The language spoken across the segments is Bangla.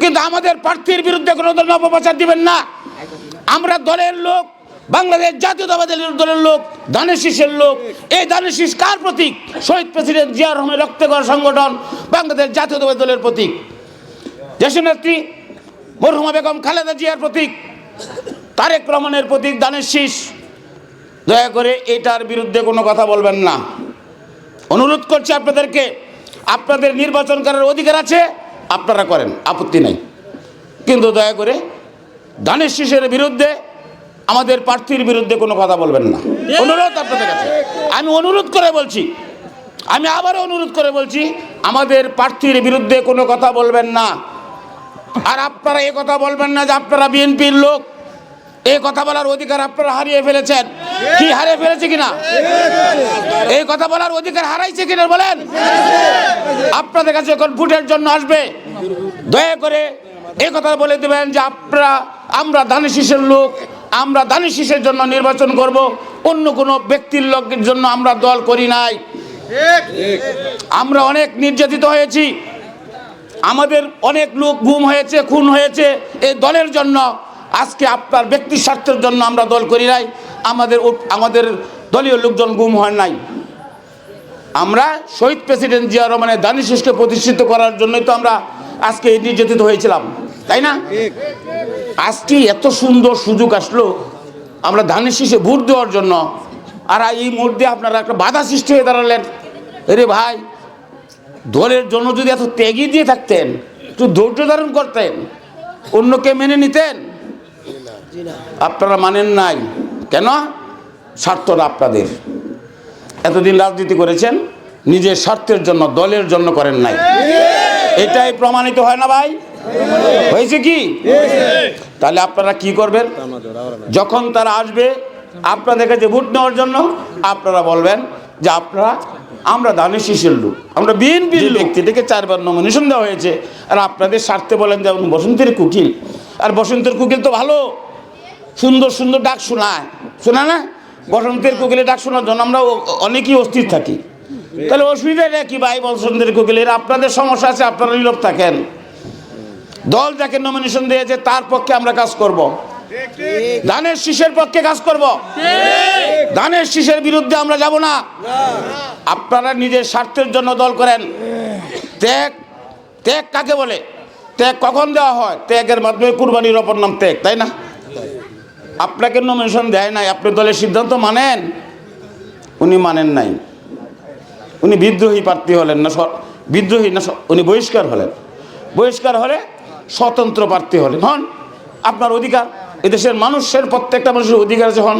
কিন্তু আমাদের প্রার্থীর বিরুদ্ধে কোনো ধরনের অপপ্রচার দিবেন না। আমরা দলের লোক, বাংলাদেশ জাতীয়তাবাদী দলের লোক দানের শীষের লোক। এই দানের শীষ কার প্রতীক? শহীদ প্রেসিডেন্ট জিয়া রহমানের রক্তকর সংগঠন বাংলাদেশ জাতীয়তাবাদী দলের প্রতীক। দেশনেত্রী মরহুমা বেগম খালেদা জিয়ার প্রতীক। তারেক রহমানের প্রতীক দানের দয়া করে এটার বিরুদ্ধে কোনো কথা বলবেন না। অনুরোধ করছি আপনাদেরকে, আপনাদের নির্বাচন করার অধিকার আছে আপনারা করেন, আপত্তি নাই। কিন্তু দয়া করে ধানের শীষের বিরুদ্ধে আমাদের প্রার্থীর বিরুদ্ধে কোনো কথা বলবেন না। অনুরোধ আপনাদের কাছে। আমি অনুরোধ করে বলছি, আমি আবারও অনুরোধ করে বলছি, আমাদের প্রার্থীর বিরুদ্ধে কোনো কথা বলবেন না। আর আপনারা এ কথা বলবেন না যে আপনারা বিএনপির লোক। এই কথা বলার অধিকার আপনারা হারিয়ে ফেলেছেন। কি হারিয়ে ফেলেছে কিনা? এই কথা বলার অধিকার হারাইছে কিনা বলেন? আপনাদের কাছে যখন ভোটের জন্য আসবে। দয়া করে এই কথা বলে দেবেন যে আপনারা, আমরা দানি শীষের লোক, আমরা দানি শীষের জন্য নির্বাচন করব। অন্য কোনো ব্যক্তির লোকের জন্য আমরা দল করি নাই। আমরা অনেক নির্যাতিত হয়েছি। আমাদের অনেক লোক গুম হয়েছে, খুন হয়েছে। এই দলের জন্য আজকে আপনার ব্যক্তি স্বার্থের জন্য আমরা দল করি নাই, আমাদের আমাদের দলীয় লোকজন গুম হয় নাই। আমরা শহীদ প্রেসিডেন্ট জিয়া রহমানের দানিশিসকে প্রতিষ্ঠিত করার জন্যই তো আমরা আজকে নির্যাতিত হয়েছিলাম, তাই না? আজকে এত সুন্দর সুযোগ আসলো, আমরা ধানের শীষে ভোট দেওয়ার জন্য। আর এই মুহূর্তে আপনারা একটা বাধা সৃষ্টি হয়ে দাঁড়ালেন। রে ভাই, দলের জন্য যদি এত ত্যাগী দিয়ে থাকতেন, একটু ধৈর্য ধারণ করতেন, অন্যকে মেনে নিতেন আপনারা মানেন নাই। কেন? স্বার্থটা আপনাদের। এতদিন রাজনীতি করেছেন নিজের স্বার্থের জন্য দলের জন্য করেন নাই। এটাই প্রমাণিত হয় না ভাই? হয়েছে কি? তাহলে আপনারা কি করবেন? যখন তারা আসবে আপনাদের কাছে ভোট নেওয়ার জন্য আপনারা বলবেন যে আপনারা আমরা দানের শিশির লোক। আমরা বিএনপির ব্যক্তিটাকে চারবার নমিনেশন দেওয়া হয়েছে। আর আপনাদের স্বার্থে বলেন যেমন বসন্তের কুকিল। আর বসন্তের কুকিল তো ভালো। সুন্দর সুন্দর ডাক শোনায়। শোনা না? বসন্তের কোকিলে ডাক শোনার জন্য আমরা অনেকেই অস্থির থাকি। তাহলে অসুবিধাটা কি ভাই বসন্তের কোকিলের? আপনাদের সমস্যা আছে, আপনারা নীরব থাকেন। দল যাকে নমিনেশন দিয়েছে, তার পক্ষে আমরা কাজ করব। ধানের শীষের পক্ষে কাজ করব। ধানের শীষের বিরুদ্ধে আমরা যাব না। আপনারা নিজের স্বার্থের জন্য দল করেন। ত্যাগ ত্যাগ কাকে বলে? ত্যাগ কখন দেওয়া হয়? ত্যাগের মাধ্যমে কুরবানির অপর নাম ত্যাগ, তাই না? আপনাকে নমিনেশন দেয় নাই আপনি দলের সিদ্ধান্ত মানেন? উনি মানেন নাই। উনি বিদ্রোহী প্রার্থী হলেন না বিদ্রোহী না উনি বহিষ্কার হলেন। বহিষ্কার হলে স্বতন্ত্র প্রার্থী হলেন হন। আপনার অধিকার এদেশের মানুষের প্রত্যেকটা মানুষের অধিকার আছে হন।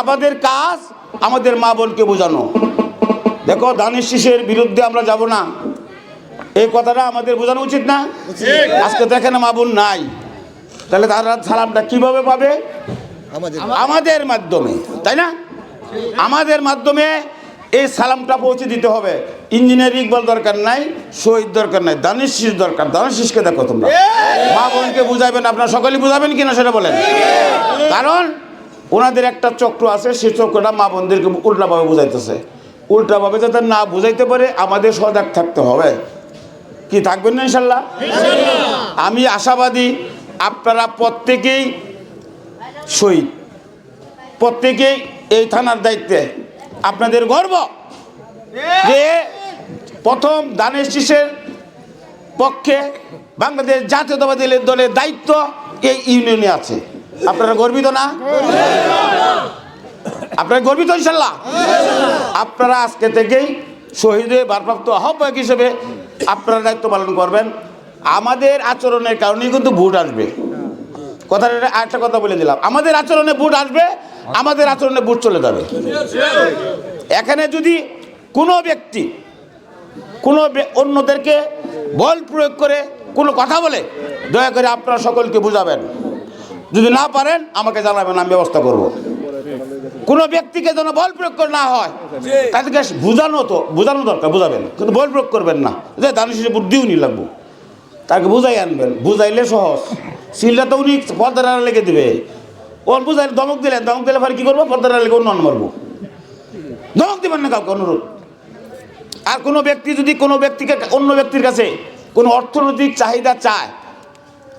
আমাদের কাজ আমাদের মা বোনকে বোঝানো। দেখো দানের শীষের বিরুদ্ধে আমরা যাব না। এই কথাটা আমাদের বোঝানো উচিত না? আজকে তো এখানে মা বোন নাই। তাহলে তারা সালামটা কীভাবে পাবে? আমাদের মাধ্যমে তাই না? আমাদের মাধ্যমে এই সালামটা পৌঁছে দিতে হবে। ইঞ্জিনিয়ার ইকবাল দরকার নাই শহীদ দরকার নাই দানিশ দরকার। দানিশ শীষকে দেখো তোমরা। মা বোনকে বুঝাবেন আপনারা সকলেই বুঝাবেন কিনা সেটা বলেন। কারণ ওনাদের একটা চক্র আছে সেই চক্রটা মা বোনদেরকে উল্টাভাবে বুঝাইতেছে। উল্টাভাবে যাতে না বুঝাইতে পারে আমাদের সজাগ থাকতে হবে। কি থাকবেন না ইনশাল্লাহ। আমি আশাবাদী আপনারা প্রত্যেকেই শহীদ। প্রত্যেকেই এই থানার দায়িত্বে। আপনাদের গর্ব যে প্রথম দানের শীষের পক্ষে বাংলাদেশ জাতীয়তাবাদী দলের দায়িত্ব এই ইউনিয়নে আছে। আপনারা গর্বিত না? আপনারা গর্বিত ইনশাল্লাহ? আপনারা আজকে থেকেই শহীদে ভারপ্রাপ্ত আহ্বায়ক হিসেবে আপনারা দায়িত্ব পালন করবেন। আমাদের আচরণের কারণেই কিন্তু ভোট আসবে। কথাটা একটা কথা বলে দিলাম। আমাদের আচরণে ভোট আসবে, আমাদের আচরণে ভোট চলে যাবে। এখানে যদি কোনো ব্যক্তি কোনো অন্যদেরকে বল প্রয়োগ করে কোনো কথা বলে, দয়া করে আপনারা সকলকে বুঝাবেন। যদি না পারেন, আমাকে জানাবেন, আমি ব্যবস্থা করব। কোনো ব্যক্তিকে যেন বল প্রয়োগ করে না হয় তাদেরকে বুঝানো তো বোঝানো দরকার, বুঝাবেন। কিন্তু বল প্রয়োগ করবেন না। যে শেষে বুদ্ধিও নি লাগবো। তাকে বুঝাই আনবেন, বুঝাইলে সহজ। সিলটা তো উনি পর্দার আড়ালে লেগে দেবে। ওর বুঝাই দমক দিলেন দমক দিলে পরে কী করব? পর্দার আড়ালে লেগে অন্য মারবো দমক দেবেন না কাউকে অনুরোধ। আর কোনো ব্যক্তি যদি কোনো ব্যক্তিকে, অন্য ব্যক্তির কাছে কোনো অর্থনৈতিক চাহিদা চায়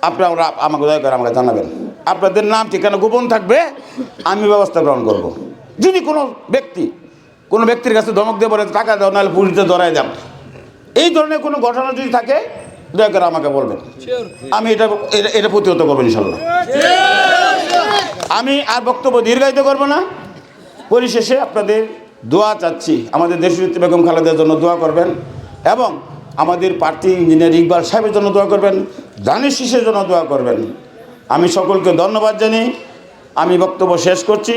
আপনারা আমাকে দয়া করে আমাকে জানাবেন। আপনাদের নাম, ঠিকানা গোপন থাকবে, আমি ব্যবস্থা গ্রহণ করব। যদি কোনো ব্যক্তি, কোনো ব্যক্তির কাছে ধমক দিয়ে টাকা দাও, নাহলে পুলিশে ধরাই দাও। এই ধরনের কোনো ঘটনা যদি থাকে দয়া করে আমাকে বলবেন। আমি এটা এটা প্রতিহত করব ইনশাল্লাহ। আমি আর বক্তব্য দীর্ঘায়িত করব না। পরিশেষে আপনাদের দোয়া চাচ্ছি। আমাদের দেশনেত্রী বেগম খালেদার জন্য দোয়া করবেন এবং আমাদের প্রার্থী ইঞ্জিনিয়ার ইকবাল সাহেবের জন্য দোয়া করবেন, দানিশ শীষের জন্য দোয়া করবেন। আমি সকলকে ধন্যবাদ জানি আমি বক্তব্য শেষ করছি।